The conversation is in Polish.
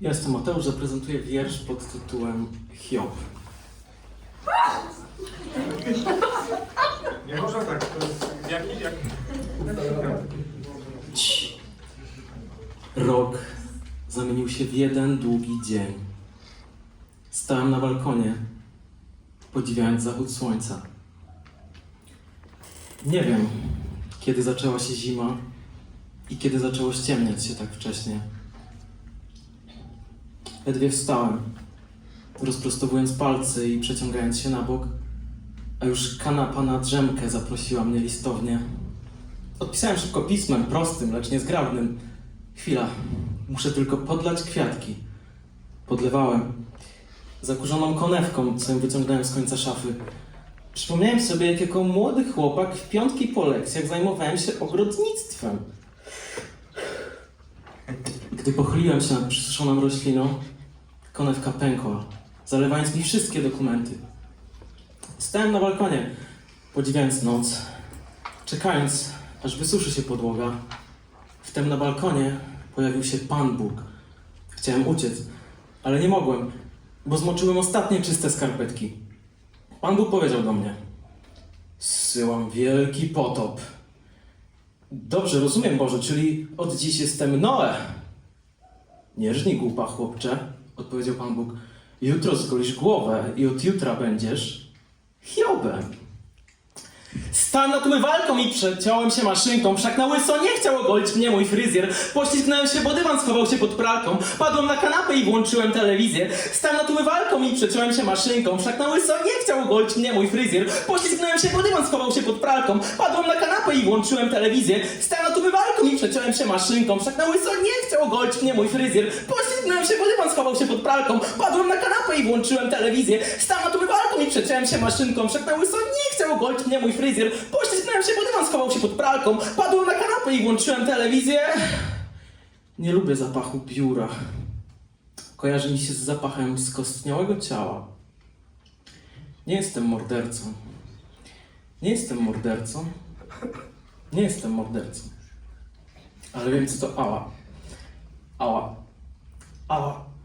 Ja jestem Mateusz, zaprezentuję wiersz pod tytułem Hiob. Nie można tak, to jest jak... Ci. Rok zamienił się w jeden długi dzień. Stałem na balkonie, podziwiając zachód słońca. Nie wiem, kiedy zaczęła się zima i kiedy zaczęło ściemniać się tak wcześnie. Ledwie wstałem, rozprostowując palce i przeciągając się na bok, a już kanapa na drzemkę zaprosiła mnie listownie. Odpisałem szybko pismem, prostym, lecz niezgrabnym. Chwila, muszę tylko podlać kwiatki. Podlewałem. Zakurzoną konewką, co ją wyciągnąłem z końca szafy. Przypomniałem sobie, jak jako młody chłopak w piątki po lekcjach zajmowałem się ogrodnictwem. Gdy pochyliłem się nad przysuszoną rośliną, konewka pękła, zalewając mi wszystkie dokumenty. Stałem na balkonie, podziwiając noc, czekając, aż wysuszy się podłoga. Wtem na balkonie pojawił się Pan Bóg. Chciałem uciec, ale nie mogłem, bo zmoczyłem ostatnie czyste skarpetki. Pan Bóg powiedział do mnie: Zsyłam wielki potop. Dobrze, rozumiem, Boże, czyli od dziś jestem Noe. Nie rżnij głupa, chłopcze, odpowiedział Pan Bóg. Jutro zgolisz głowę i od jutra będziesz Hiobem. Stałem nad umywalką i przeciąłem się maszynką, wszak na łyso nie chciał ogolić mnie mój fryzjer. Poślizgnąłem się, bo dywan schował się pod pralką. Padłem na kanapę i włączyłem telewizję. Stałem nad umywalką i przeciąłem się maszynką, wszak na łyso nie chciał ogolić mnie mój fryzjer. Poślizgnąłem się, bo dywan schował się pod pralką. Padłem na kanapę i włączyłem telewizję. Stałem nad umywalką i przeciąłem się maszynką, wszak na łyso nie chciał ogolić mnie mój fryzjer. Poślizgnąłem się, bo dywan schował się pod pralką. Padłem na kanapę i włączyłem telewizję. Stałem nad umywalką i przeciąłem się maszynką, wszak na łyso nie chciał ogolić mnie mój fryzjer. Poślizgnąłem się, bo dywan schował się pod pralką. Padłem na kanapę i włączyłem telewizję. Nie lubię zapachu biura. Kojarzy mi się z zapachem skostniałego ciała. Nie jestem mordercą. Nie jestem mordercą. Nie jestem mordercą. Ale wiem, co to ała. Ała. Ała.